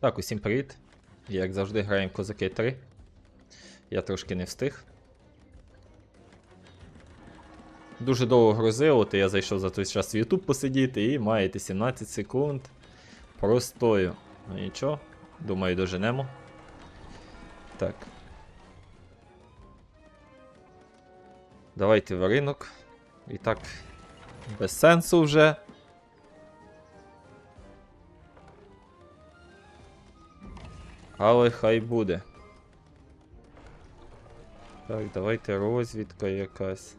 Так, усім привіт. Як завжди, граємо Козаки 3. Я трошки не встиг. Дуже довго грузило, то я зайшов за той час в YouTube посидіти і маєте 17 секунд простою. Ну нічого, думаю, доженемо. Так. Давайте в ринок. І так, без сенсу вже. Але хай буде. Так, давайте розвідка якась.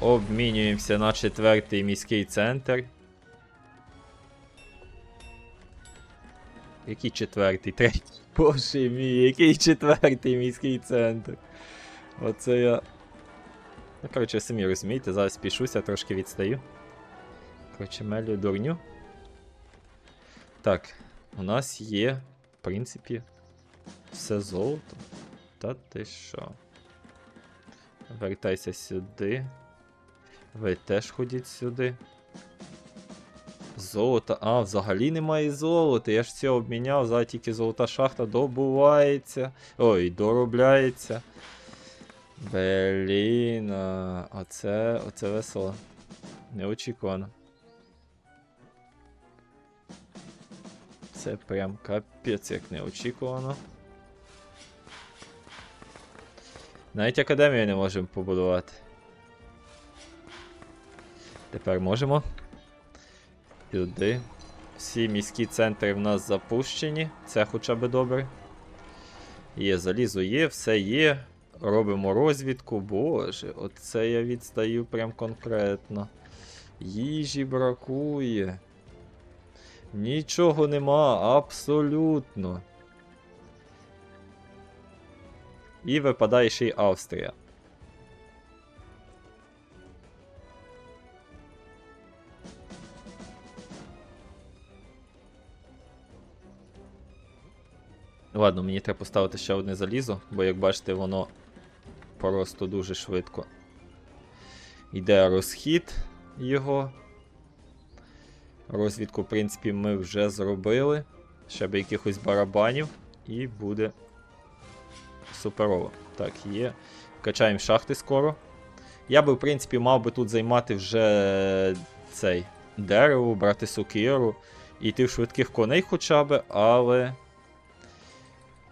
Обмінюємося на четвертий міський центр. Який четвертий? Третій. Боже мій, який четвертий міський центр. Оце я. Ну, коротше, самі розумієте, зараз пішуся, трошки відстаю. Коротше, мелю дурню. Так, у нас є, в принципі, все золото. Та ти що? Вертайся сюди. Ви теж ходіть сюди. Золото. А, взагалі немає золота. Я ж все обміняв, зараз тільки золота шахта добувається. Ой, доробляється. Блін, оце, оце весело. Неочікувано. Це прям капець як неочікувано. Навіть академію не можемо побудувати. Тепер можемо. Сюди. Всі міські центри в нас запущені. Це хоча б добре. Є залізо, є, все є. Робимо розвідку. Боже, оце я відстаю прям конкретно. Їжі бракує. Нічого нема, абсолютно. І випадає ще й Австрія. Ладно, мені треба поставити ще одне залізо, бо як бачите, воно просто дуже швидко. Йде розхід його. Розвідку, в принципі, ми вже зробили. Ще би якихось барабанів, і буде суперово. Так, є. Качаємо шахти скоро. Я би, в принципі, мав би тут займати вже цей дерево, брати сокиру, і йти в швидких коней хоча б, але.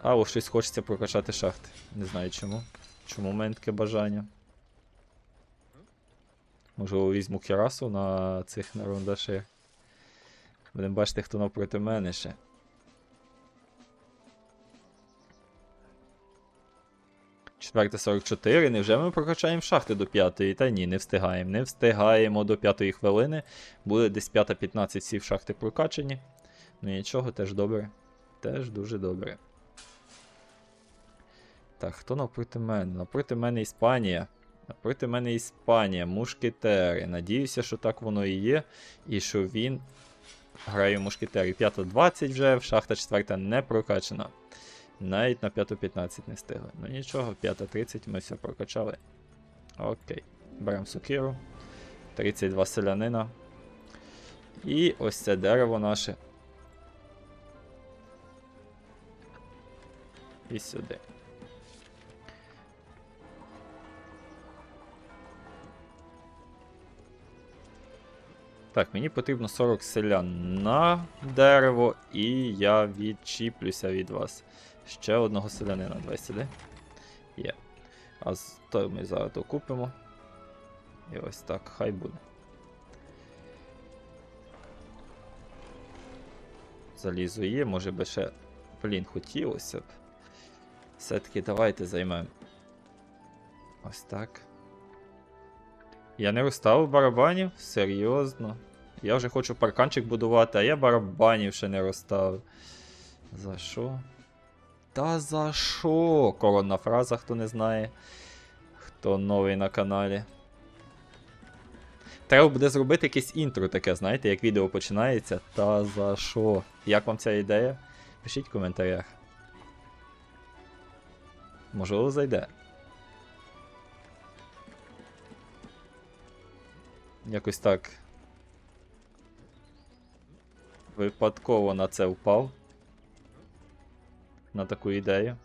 Але щось хочеться прокачати шахти. Не знаю чому. Чому мене таке бажання. Можливо, візьму Кірасу на цих рундашах. Будемо бачити, хто навпроти мене ще. Четверте 44. Невже ми прокачаємо шахти до п'ятої? Та ні, не встигаємо. Не встигаємо до п'ятої хвилини. Буде десь 5.15 всі в шахти прокачані. Ну нічого, теж добре. Теж дуже добре. Так, хто навпроти мене? Навпроти мене Іспанія. Навпроти мене Іспанія, мушкетери. Надіюся, що так воно і є. І що він грає в мушкетері. 5.20 вже, шахта 4 не прокачана. Навіть на 5.15 не встигли. Ну нічого, 5.30 ми все прокачали. Окей. Беремо сокиру. 32 селянина. І ось це дерево наше. І сюди. Так, мені потрібно 40 селян на дерево, і я відчіплюся від вас. Ще одного селянина. Давай сюди. Є. А з то ми зараз докупимо. І ось так, хай буде. Залізо є, може би ще. Блін, хотілося б. Все-таки давайте займемо. Ось так. Я не розставив барабанів? Серйозно. Я вже хочу парканчик будувати, а я барабанів ще не розставив. За що? Та за що? Коронна фраза, хто не знає. Хто новий на каналі. Треба буде зробити якесь інтро таке, знаєте, як відео починається. Та за що? Як вам ця ідея? Пишіть в коментарях. Можливо, зайде. Якось так. Випадково на це впав. На таку ідею.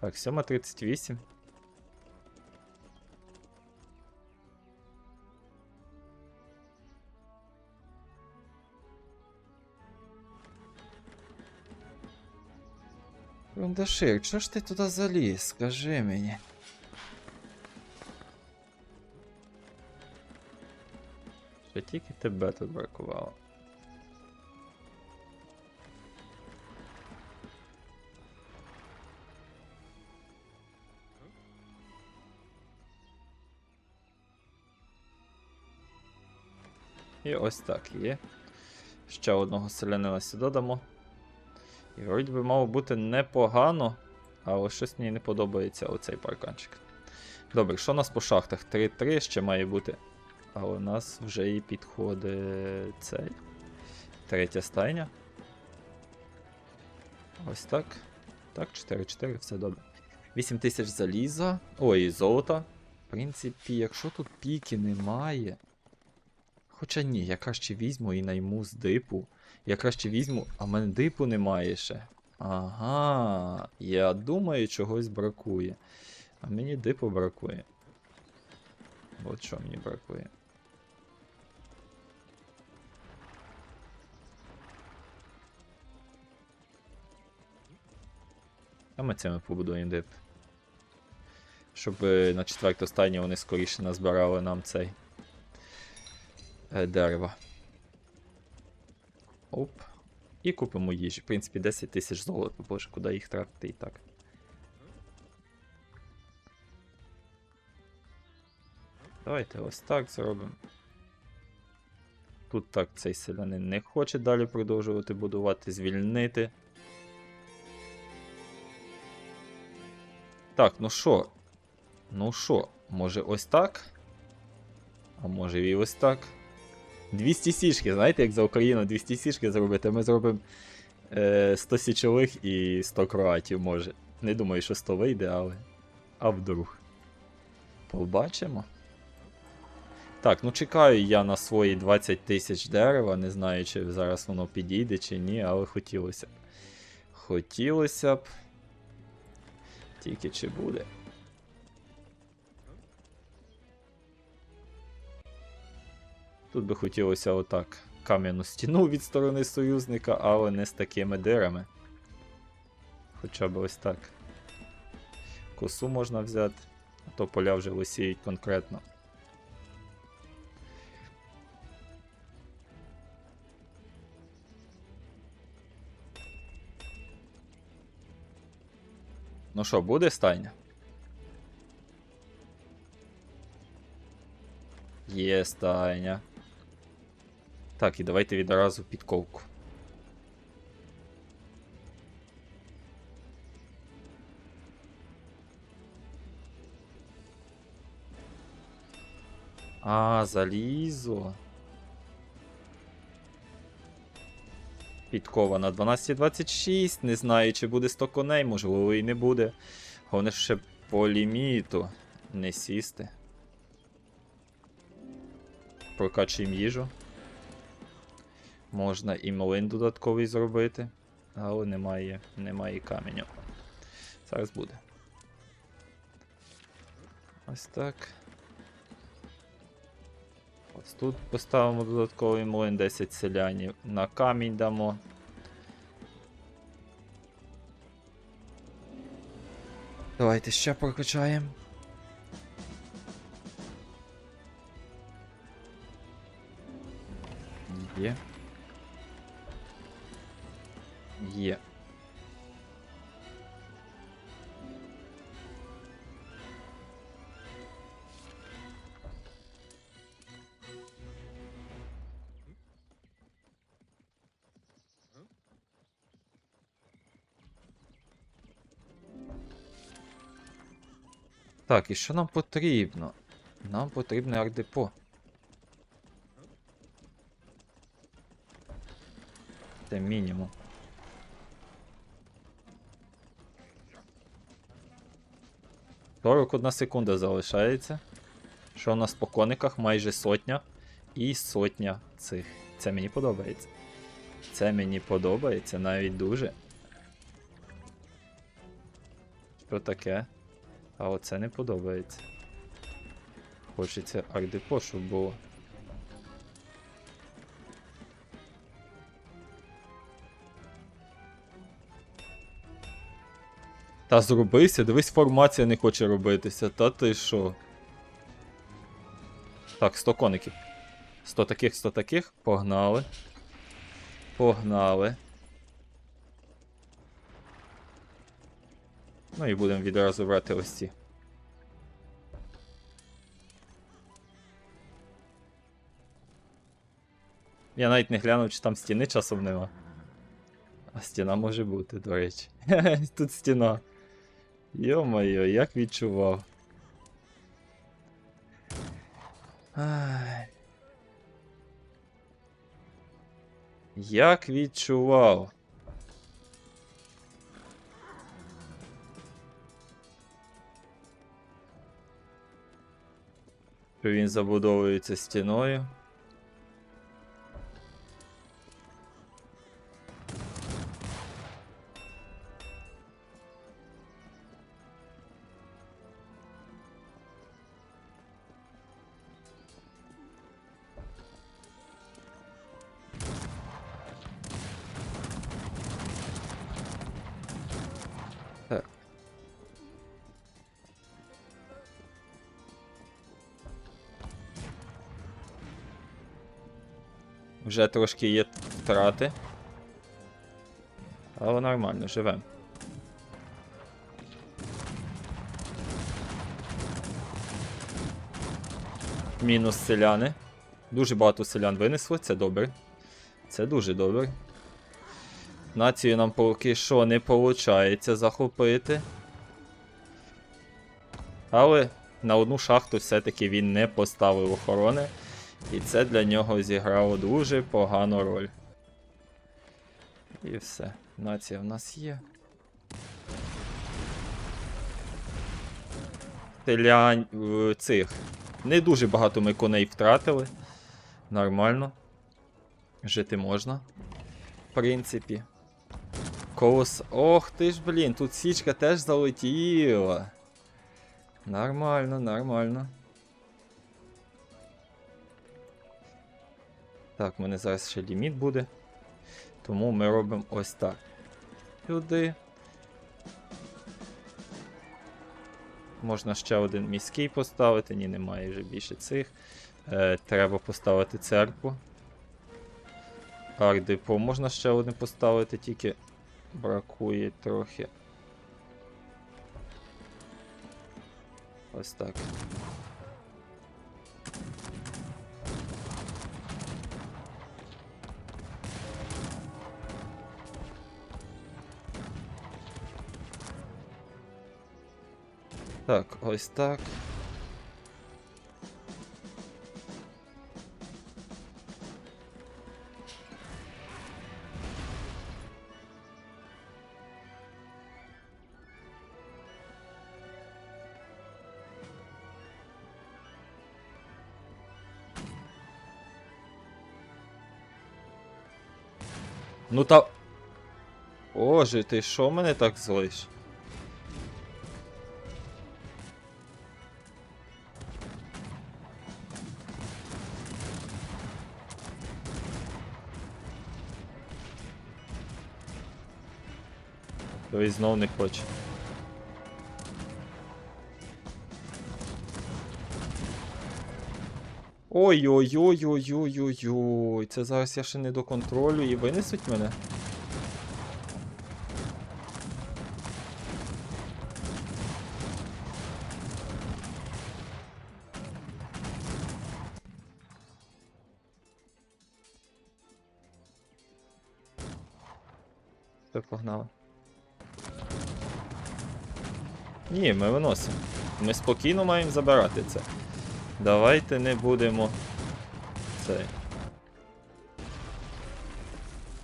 Так, 7.38. Рундашир, чого ж ти туди заліз? Скажи мені. Ще тільки тебе тут бракувало. І ось так є. Ще одного селянина сюди дамо. І вроді би мало бути непогано, але щось мені не подобається оцей парканчик. Добре, що у нас по шахтах? 3-3 ще має бути. Але у нас вже і підходить цей. Третя стайня. Ось так. Так, 4-4, все добре. 8 тисяч заліза. Ой, золота. В принципі, якщо тут піки немає. Хоча ні, я краще візьму і найму з дипу. Я краще візьму, а в мене дипу немає ще. Ага, я думаю, чогось бракує. А мені дипу бракує. От що мені бракує. А ми цими побудуємо дип. Щоб е, на четверту стайню вони скоріше назбирали нам цей е, дерево. Оп. І купимо їжі. В принципі, 10 тисяч золота, боже, куди їх тратити і так. Давайте ось так зробимо. Тут так цей селянин не хоче далі продовжувати будувати, звільнити. Так, ну що? Ну що, може ось так? А може і ось так. 200 сішки, знаєте, як за Україну 200 сішки зробити, ми зробимо е, 100 січових і 100 кроатів, може. Не думаю, що 100 вийде, але. А вдруг. Побачимо. Так, ну чекаю я на свої 20 тисяч дерева. Не знаю, чи зараз воно підійде чи ні, але хотілося б. Хотілося б. Тільки чи буде. Тут би хотілося отак кам'яну стіну від сторони союзника, але не з такими дирами. Хоча б ось так. Косу можна взяти, а то поля вже лисіють конкретно. Ну що, буде стайня? Є стайня. Так, і давайте відразу підковку. А, залізо. Підкова на 12.26. Не знаю, чи буде 100 коней, можливо, і не буде. Головне, ще по ліміту не сісти. Прокачуємо їжу. Можна і млин додатковий зробити, але немає, немає каменю. Зараз буде. Ось так. Ось тут поставимо додатковий млин 10 селянів. На камінь дамо. Давайте ще прокачаємо. Є. Так, і що нам потрібно? Нам потрібне ардепо. Це мінімум. 41 секунда залишається. Що у нас по кониках? Майже сотня. І сотня цих. Це мені подобається. Це мені подобається навіть дуже. Що таке? А оце не подобається. Хочеться ардепо, було. Та зробися, дивись, формація не хоче робитися. Та ти що? Так, 100 коників. 100 таких, 100 таких. Погнали. Погнали. Ну і будемо відразу брати ось ці. Я навіть не глянув, чи там стіни часом нема. А стіна може бути, до речі. Тут стіна. Йо-моє, як відчував. Як відчував. Він забудовується стіною. Вже трошки є втрати. Але нормально, живем. Мінус селяни. Дуже багато селян винесли, це добре. Це дуже добре. Націю нам поки що не виходить захопити. Але на одну шахту все-таки він не поставив охорони. І це для нього зіграло дуже погану роль. І все. Нація в нас є. Селянь е, цих. Не дуже багато ми коней втратили. Нормально. Жити можна. В принципі. Колос. Ох ти ж, блін, тут січка теж залетіла. Нормально, нормально. Так, в мене зараз ще ліміт буде. Тому ми робимо ось так. Сюди. Можна ще один міський поставити, ні, немає вже більше цих. Е, треба поставити церкву. Ардепо можна ще один поставити, тільки бракує трохи. Ось так. Так, ось так. Ну та. Боже, ти що мене так злиш? Той знов не хоче. Ой-ой-ой-ой-ой-ой-ой. Це зараз я ще не до контролю і винесуть мене. Все, погнали. Ні, ми виносимо. Ми спокійно маємо забирати це. Давайте не будемо. Це.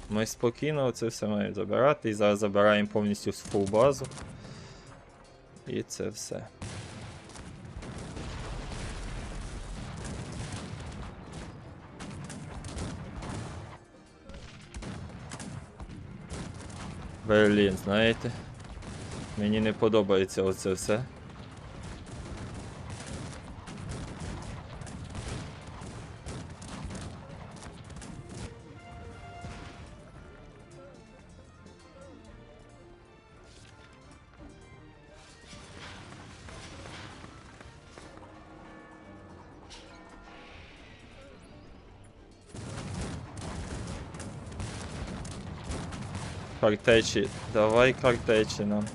Ми спокійно це все маємо забирати. І зараз забираємо повністю з фул базу. І це все. Берлін, знаєте? Мені не подобається оце все. Картечі, давай картечі нам.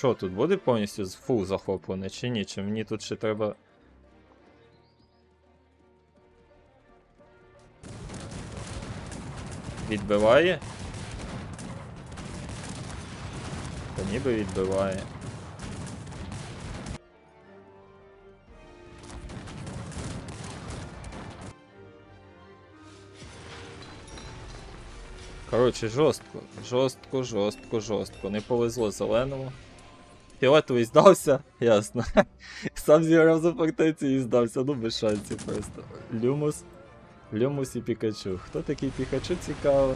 Що, тут буде повністю з фул захоплене чи ні? Чи мені тут ще треба. Відбиває? Та ніби відбиває. Коротше, жорстко. Жорстко, жорстко, жорстко. Не повезло зеленому. Фіолетовий здався, ясно. Сам зіграв за фортецю і здався, ну без шансів просто. Люмус. Люмус і Пікачу. Хто такий Пікачу цікаво?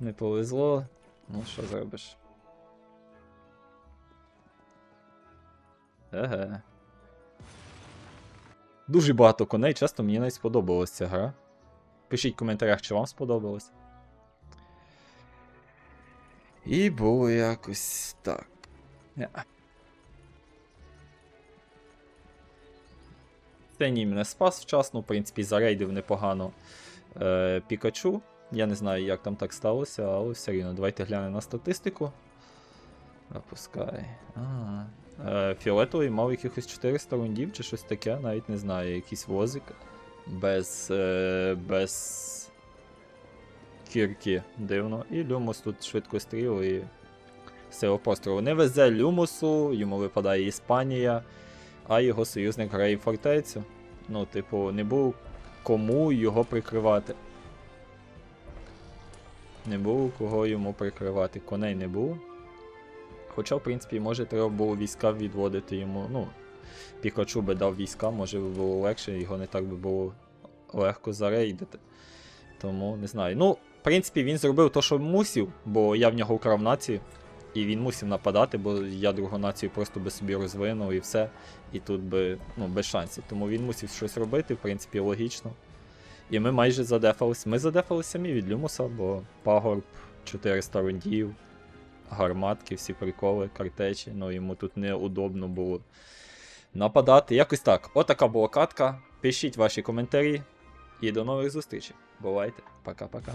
Не повезло. Ну, що зробиш? Еге. Дуже багато коней, часто мені навіть сподобалась ця гра. Пишіть в коментарях, чи вам сподобалось. І було якось так. Неа. Сеній мене спас вчасно, в принципі, зарейдив непогано е, Пікачу. Я не знаю, як там так сталося, але все рівно. Давайте глянемо на статистику. Опускай. Ага. Е, Фіолетовий мав якихось 400 рундів чи щось таке, навіть не знаю, якийсь возик. Без. Е, без кірки дивно. І Люмус тут швидко стріл і сила пострілу. Не везе Люмусу, йому випадає Іспанія, а його союзник грає фортецю. Ну, типу, не було кому його прикривати. Не було кого йому прикривати. Коней не було. Хоча, в принципі, може треба було війська відводити йому. Ну, Пікачу би дав війська, може би було легше, його не так би було легко зарейдити. Тому не знаю. Ну, в принципі, він зробив те, що мусив, бо я в нього украв націю. І він мусив нападати, бо я другу націю просто би собі розвинув і все. І тут би, ну, без шансів. Тому він мусив щось робити, в принципі, логічно. І ми майже задефались. Ми задефали самі від Люмуса, бо пагорб 400 рундів, гарматки, всі приколи, картечі. Ну йому тут неудобно було нападати. Якось так. Отака була катка. Пишіть ваші коментарі. І до нових зустрічей. Бувайте. Пока-пока.